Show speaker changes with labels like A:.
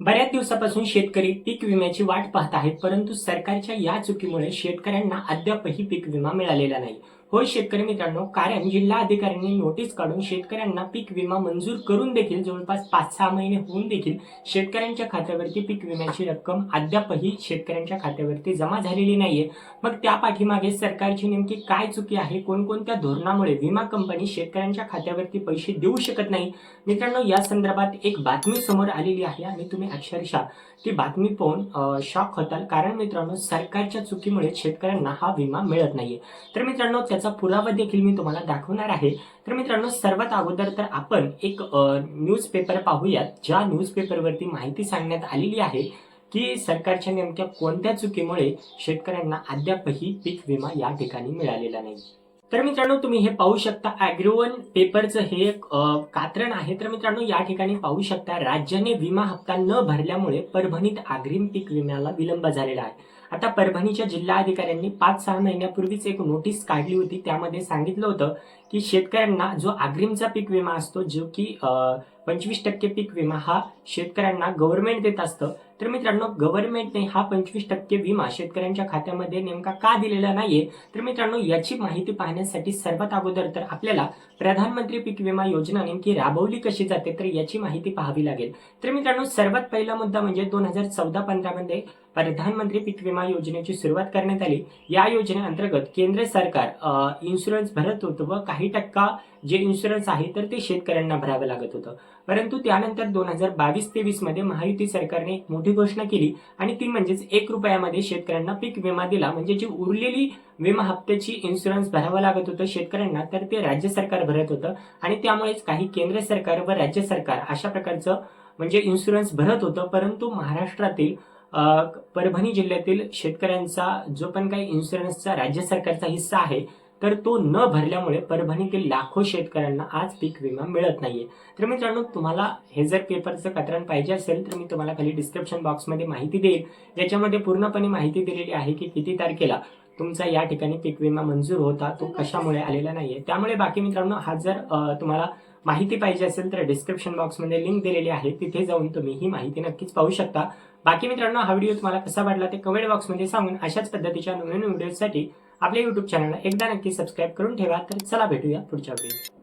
A: बऱ्याच दिवसापासून शेतकरी पीक विम्याची वाट पाहत आहेत परंतु सरकारच्या या चुकीमुळे शेतकऱ्यांना अद्यापही पीक विमा मिळालेला नाही. होय शेतकरी मित्रांनो कारण जिल्हा अधिकाऱ्यांनी नोटीस काढून शेतकऱ्यांना पीक विमा मंजूर करून देखील जवळपास पाच सहा महिने होऊन देखील शेतकऱ्यांच्या खात्यावरती पीक विम्याची रक्कम अद्यापही शेतकऱ्यांच्या खात्यावरती जमा झालेली नाहीये. मग त्या पाठीमागे सरकारची नेमकी काय चुकी आहे? कोणकोणत्या धोरणामुळे विमा कंपनी शेतकऱ्यांच्या खात्यावरती पैसे देऊ शकत नाही? मित्रांनो या संदर्भात एक बातमी समोर आलेली आहे आणि तुम्ही अक्षरशः ती बातमी पाहून शॉक होताल. कारण मित्रांनो सरकारच्या चुकीमुळे शेतकऱ्यांना हा विमा मिळत नाहीये. तर मित्रांनो त्याचा पुरावा देखील मी तुम्हाला दाखवणार आहे. तर मित्रांनो सर्वात अगोदर तर आपण एक न्यूज पेपर पाहूयात. ज्या न्यूजपेपरवरती माहिती सांगण्यात आलेली आहे की सरकारच्या नेमक्या कोणत्या चुकीमुळे शेतकऱ्यांना अद्यापही पीक विमा या ठिकाणी मिळालेला नाही. तर मित्रांनो तुम्ही हे पाहू शकता अॅग्रोवन पेपरचं हे एक कात्रण आहे. तर मित्रांनो या ठिकाणी पाहू शकता राज्याने विमा हप्ता न भरल्यामुळे परभणीत अग्रिम पीक विम्याला विलंब झालेला आहे. आता परभणीच्या जिल्हा अधिकाऱ्यांनी पाच सहा महिन्यापूर्वीच एक नोटीस काढली होती. त्यामध्ये सांगितलं होतं की शेतकऱ्यांना जो अग्रिमचा पीक विमा असतो जो की पंचवीस टक्के पीक विमा हा शेतकऱ्यांना गव्हर्नमेंट देत असतं. तर मित्रांनो गव्हर्नमेंटने हा पंचवीस टक्के विमा शेतकऱ्यांच्या खात्यामध्ये नेमका का दिलेला नाहीये? तर मित्रांनो याची माहिती पाहण्यासाठी सर्वात अगोदर तर आपल्याला प्रधानमंत्री पीक विमा योजना नेमकी राबवली कशी जाते तर याची माहिती पाहावी लागेल. तर मित्रांनो सर्वात पहिला मुद्दा म्हणजे दोन हजार चौदा पंधरामध्ये प्रधानमंत्री पीक विमा योजनेची सुरुवात करण्यात आली. या योजनेअंतर्गत केंद्र सरकार इन्शुरन्स भरत होतं व काही टक्का जे इन्शुरन्स आहे तर ते शेतकऱ्यांना भरावं लागत होतं. परंतु त्यानंतर दोन हजार बावीस तेवीसमध्ये महायुती सरकारने एक मोठी घोषणा केली आणि ती म्हणजेच एक रुपयामध्ये शेतकऱ्यांना पीक विमा दिला. म्हणजे जी उरलेली विमा हप्त्याची इन्शुरन्स भरावं लागत होतं शेतकऱ्यांना तर ते राज्य सरकार भरत होतं. आणि त्यामुळेच काही केंद्र सरकार व राज्य सरकार अशा प्रकारचं म्हणजे इन्शुरन्स भरत होतं. परंतु महाराष्ट्रातील परभणी जिल्ह्यातील शेतकऱ्यांचा जो पण काही इन्शुरन्सचा राज्य सरकारचा हिस्सा आहे तर तो न भरल्यामुळे परभणीतील लाखो शेतकऱ्यांना आज पीक विमा मिळत नाहीये. तर मित्रांनो तुम्हाला हे जर पेपरचं कतरण पाहिजे असेल तर मी तुम्हाला खाली डिस्क्रिप्शन बॉक्समध्ये माहिती देईल. ज्याच्यामध्ये पूर्णपणे माहिती दिलेली आहे की किती तारखेला तुमचा या ठिकाणी पीक विमा मंजूर होता तो कशामुळे आलेला नाहीये. त्यामुळे बाकी मित्रांनो हा जर तुम्हाला माहिती पाहिजे असेल तर डिस्क्रिप्शन बॉक्समध्ये लिंक दिलेली आहे. तिथे जाऊन तुम्ही ही माहिती नक्कीच पाहू शकता. बाकी मित्रांनो हा व्हिडिओ तुम्हाला कसा वाटला ते कमेंट बॉक्समध्ये सांगून अशाच पद्धतीच्या नवीन व्हिडिओसाठी आपल्या युट्यूब चॅनलला एकदा नक्की सबस्क्राईब करून ठेवा. तर चला भेटूया पुढच्या व्हिडिओ